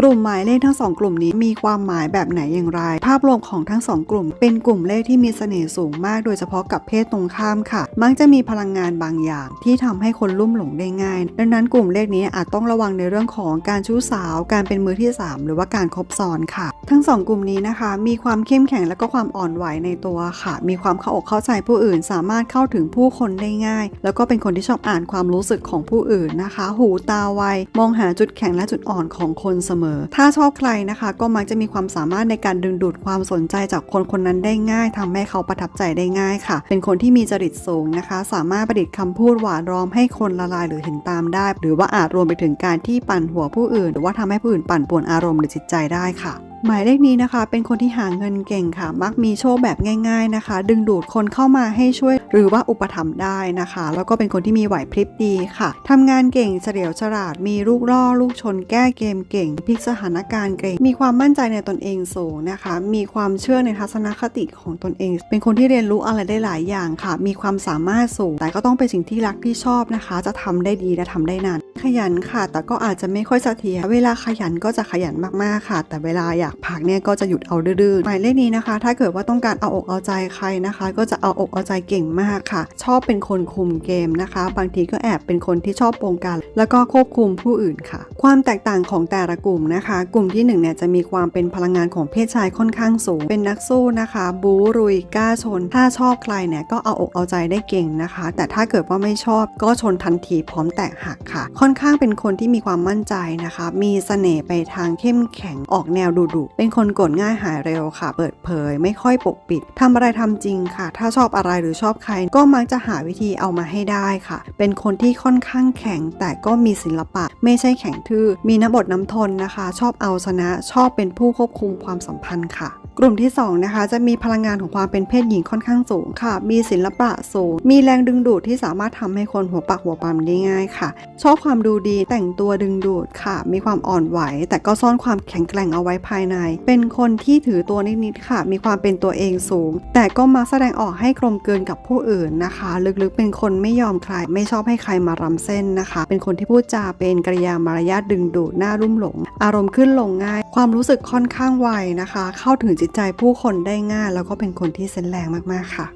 กลุ่มหมายเลขทั้งสองกลุ่มนี้มีความหมายแบบไหนอย่างไร ภาพรวมของทั้งสองกลุ่ม เป็นกลุ่มเลขที่มีเสน่ห์สูงมากโดยเฉพาะกับเพศตรงข้ามค่ะ มักจะมีพลังงานบางอย่าง ที่ทำให้คนลุ่มหลงได้ง่าย ดังนั้นกลุ่มเลขนี้อาจต้องระวังในเรื่องของการชู้สาว การเป็นมือที่สามหรือว่าการคบซ้อนค่ะ ทั้งสองกลุ่มนี้นะคะ มีความเข้มแข็งและก็ความอ่อนไหวในตัวค่ะ มีความเข้าอกเข้าใจผู้อื่น สามารถเข้าถึงผู้คนได้ง่าย แล้วก็เป็นคนที่ชอบอ่านความรู้สึกของผู้อื่นนะคะ หูตาไวมองหาจุดแข็งและจุดอ่อนของคนเสมอ ถ้าชอบใครนะคะ ก็มักจะมีความสามารถในการดึงดูดความสนใจจากคนคนนั้นได้ง่ายทำให้เขาประทับใจได้ง่ายค่ะ เป็นคนที่มีจริตสูงนะคะ สามารถประดิษฐ์คำพูดหวานล้อมให้คนละลายหรือเห็นตามได้ หรือว่าอาจรวมไปถึงการที่ปั่นหัวผู้อื่น หรือว่าทำให้ผู้อื่นปั่นป่วนอารมณ์หรือจิตใจได้ค่ะ หมายเลขนี้นะคะเป็นคนที่หาเงินเก่งค่ะ มักมีโชคแบบง่าย ๆนะคะ ดึงดูดคนเข้ามาให้ช่วยหรือว่าอุปถัมภ์ได้นะคะ แล้วก็เป็นคนที่มีไหวพริบดีค่ะทำงานเก่งเฉลียวฉลาด มีลูกล่อลูกชนแก้เกมเก่งพลิกสถานการณ์เก่ง มีความมั่นใจในตนเองสูงนะคะ มีความเชื่อในทัศนคติของตนเอง เป็นคนที่เรียนรู้อะไรได้หลายอย่างค่ะ มีความสามารถสูง แต่ก็ต้องเป็นสิ่งที่รักที่ชอบนะคะ จะทำได้ดีและทำได้นาน ขยันค่ะ แต่ก็อาจจะไม่ค่อยเสถียรเวลาขยันก็จะขยันมากๆค่ะ แต่เวลาอยากพักเนี่ยก็จะหยุดเอาดื้อๆหมายเลขนี้นะคะ ถ้าเกิดว่าต้องการเอาอกเอาใจใครนะคะ ก็จะเอาอกเอาใจเก่งมากค่ะ ชอบเป็นคนคุมเกมนะคะ บางทีก็แอบเป็นคนที่ชอบปงการแล้วก็ควบคุมผู้อื่นค่ะ ความแตกต่างของแต่ละกลุ่มนะคะ กลุ่มที่หนึ่งเนี่ยจะมีความเป็นพลังงานของเพศชายค่อนข้างสูง เป็นนักสู้นะคะ บูรุยกล้าชน ถ้าชอบใครเนี่ยก็เอาอกเอาใจได้เก่งนะคะ แต่ถ้าเกิดว่าไม่ชอบก็ชนทันทีพร้อมแตกหักค่ะ ค่อนข้างเป็นคนที่มีความมั่นใจนะคะ มีเสน่ห์ไปทางเข้มแข็งออกแนวดุุเป็นคนโกรธง่ายหายเร็วค่ะ เปิดเผย ไม่ค่อยปกปิดทำอะไรทำจริงค่ะ ถ้าชอบอะไรหรือชอบใคร ก็มักจะหาวิธีเอามาให้ได้ค่ะ เป็นคนที่ค่อนข้างแข็ง แต่ก็มีศิลปะ ไม่ใช่แข็งทื่อ มีน้ำบทน้ำทนนะคะ ชอบเอาชนะ ชอบเป็นผู้ควบคุมความสัมพันธ์ค่ะกลุ่มที่สองนะคะจะมีพลังงานของความเป็นเพศหญิงค่อนข้างสูงค่ะ มีศิลปะสูง มีแรงดึงดูดที่สามารถทำให้คนหัวปักหัวปั๊มได้ง่ายค่ะ ชอบความดูดีแต่งตัวดึงดูดค่ะ มีความอ่อนไหว แต่ก็ซ่อนความแข็งแกร่งเอาไว้ภายใน เป็นคนที่ถือตัวนิดๆค่ะ มีความเป็นตัวเองสูง แต่ก็มักแสดงออกให้กลมเกินกับผู้อื่นนะคะ ลึกๆเป็นคนไม่ยอมใคร ไม่ชอบให้ใครมารำเส้นนะคะ เป็นคนที่พูดจาเป็นกริยามารยาทดึงดูดหน้ารุ่มหลง อารมณ์ขึ้นลงง่าย ความรู้สึกค่อนข้างไวนะคะ เข้าถึงจิตใจผู้คนได้ง่าย แล้วก็เป็นคนที่เซนแรงมากๆค่ะ